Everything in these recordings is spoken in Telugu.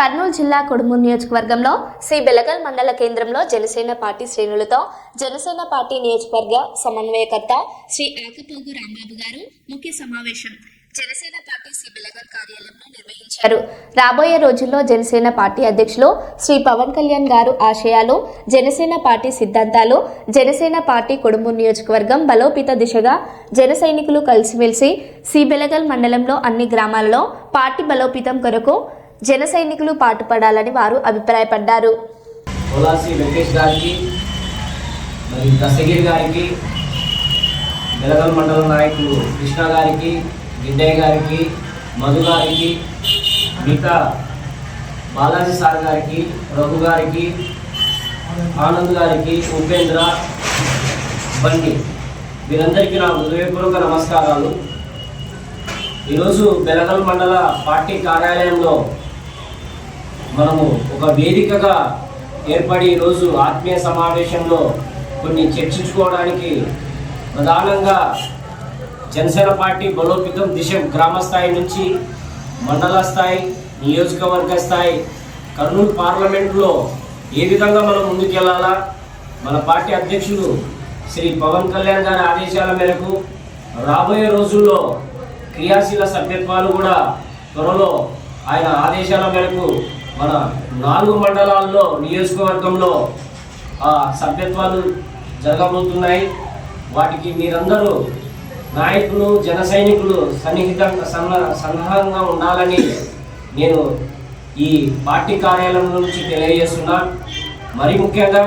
కర్నూలు జిల్లా కొడుమూరు నియోజకవర్గంలో శ్రీ బెలగల్ మండల కేంద్రంలో జనసేన పార్టీ శ్రేణులతో జనసేన పార్టీ నియోజకవర్గ సమన్వయకర్త శ్రీ ఆకపోగు రాంబాబు గారు ముఖ్య సమావేశం జనసేన పార్టీ శ్రీ బెలగల్ కార్యాలయంలో నిర్వహించారు. రాబోయే రోజుల్లో జనసేన పార్టీ అధ్యక్షులు శ్రీ పవన్ కళ్యాణ్ గారు ఆశయాలు జనసేన పార్టీ సిద్ధాంతాలు జనసేన పార్టీ కొడుమూరు నియోజకవర్గం బలోపేత దిశగా జన సైనికులు కలిసిమెలిసి శ్రీ బెలగల్ మండలంలో అన్ని గ్రామాలలో పార్టీ బలోపేతం కొరకు జన సైనికులు పాటుపడాలని వారు అభిప్రాయపడ్డారు. కోలాసి వెంకటేష్ గారికి మరియు దశగిరి గారికి బెలగల్ మండల నాయకులు కృష్ణ గారికి గిడ్డయ్య గారికి మధు గారికి మిగతా బాలాజీ సార్ గారికి రఘు గారికి ఆనంద్ గారికి ఉపేంద్ర బండి. వీరందరికీ నా హృదయపూర్వక నమస్కారాలు. ఈరోజు బెలగల్ మండల పార్టీ కార్యాలయంలో మనము ఒక వేదికగా ఏర్పడి ఈరోజు ఆత్మీయ సమావేశంలో కొన్ని చర్చించుకోవడానికి ప్రధానంగా జనసేన పార్టీ బలోపేతం దిశ గ్రామ స్థాయి నుంచి మండల స్థాయి నియోజకవర్గ స్థాయి కర్నూలు పార్లమెంట్లో ఏ విధంగా మనం ముందుకెళ్ళాలా మన పార్టీ అధ్యక్షుడు శ్రీ పవన్ కళ్యాణ్ గారి ఆదేశాల మేరకు రాబోయే రోజుల్లో క్రియాశీల సభ్యత్వాలు కూడా త్వరలో ఆయన ఆదేశాల మేరకు మన నాలుగు మండలాల్లో నియోజకవర్గంలో ఆ సభ్యత్వాలు జరగబోతున్నాయి. వాటికి మీరందరూ నాయకులు జన సైనికులు సన్నిహితంగా సన్న సన్నాహంగా ఉండాలని నేను ఈ పార్టీ కార్యాలయం నుంచి తెలియజేస్తున్నా. మరి ముఖ్యంగా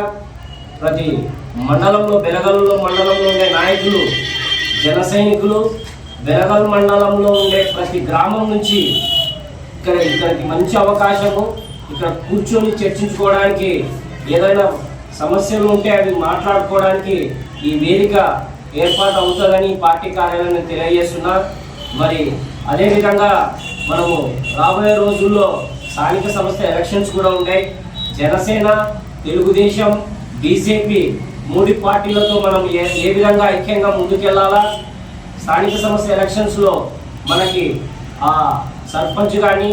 ప్రతి మండలంలో బెలగల్లో మండలంలో ఉండే నాయకులు జన సైనికులు బెలగల్ మండలంలో ఉండే ప్రతి గ్రామం నుంచి ఇక్కడ ఇక్కడికి మంచి అవకాశము. ఇక్కడ కూర్చొని చర్చించుకోవడానికి ఏదైనా సమస్యలు ఉంటే అవి మాట్లాడుకోవడానికి ఈ వేదిక ఏర్పాటు అవుతుందని పార్టీ కార్యాలయాన్ని తెలియజేస్తున్నా. మరి అదేవిధంగా మనము రాబోయే రోజుల్లో స్థానిక సంస్థ ఎలక్షన్స్ కూడా ఉన్నాయి జనసేన తెలుగుదేశం బీజేపీ మూడు పార్టీలతో మనం ఏ ఏ విధంగా ఐక్యంగా ముందుకెళ్ళాలా? స్థానిక సంస్థ ఎలక్షన్స్లో మనకి సర్పంచ్ కానీ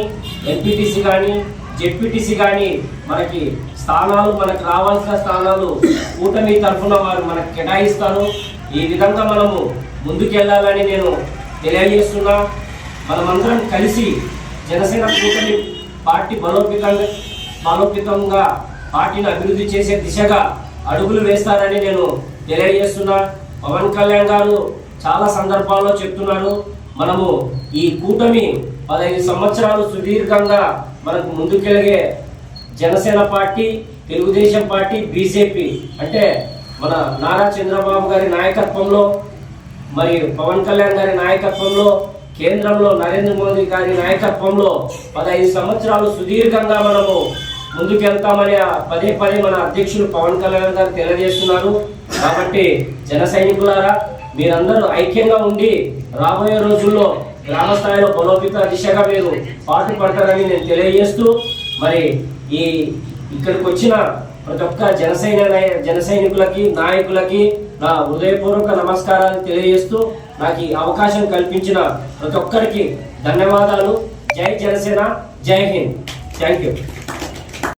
ఎంపీటీసీ కానీ జెడ్పీటీసీ కానీ మనకి స్థానాలు మనకు రావాల్సిన స్థానాలు కూటమి తరఫున వారు మనకు కేటాయిస్తారు. ఈ విధంగా మనము ముందుకెళ్ళాలని నేను తెలియజేస్తున్నా. మనమందరం కలిసి జనసేన కూటమి పార్టీ బలోపేతంగా బలోపేతంగా పార్టీని అభివృద్ధి చేసే దిశగా అడుగులు వేస్తారని నేను తెలియజేస్తున్నా. పవన్ కళ్యాణ్ గారు చాలా సందర్భాల్లో చెప్తున్నారు. మనము ఈ కూటమి పదహైదు సంవత్సరాలు సుదీర్ఘంగా మనకు ముందుకెళ్ళగే Janasena party Telugu Desam party BJP అంటే మన నారా చంద్రబాబు గారి నాయకత్వంలో మరి పవన్ కళ్యాణ్ గారి నాయకత్వంలో కేంద్రంలో నరేంద్ర మోదీ గారి నాయకత్వంలో పదహైదు సంవత్సరాలు సుదీర్ఘంగా మనము ముందుకెళ్తామని ఆ పదే పదే మన అధ్యక్షులు పవన్ కళ్యాణ్ గారు తెలియజేస్తున్నారు. కాబట్టి జన సైనికులారా మీరందరూ ఐక్యంగా ఉండి రాబోయే రోజుల్లో గ్రామ స్థాయిలో బలోపేత దిశగా మీరు పాటు పడతారని నేను తెలియజేస్తూ మరి ఈ ఇక్కడికి వచ్చిన ప్రతి ఒక్క జనసైన జన సైనికులకి నాయకులకి నా హృదయపూర్వక నమస్కారాలు తెలియజేస్తూ నాకు ఈ అవకాశం కల్పించిన ప్రతి ఒక్కరికి ధన్యవాదాలు. జై జనసేన జై హింద్. Thank you.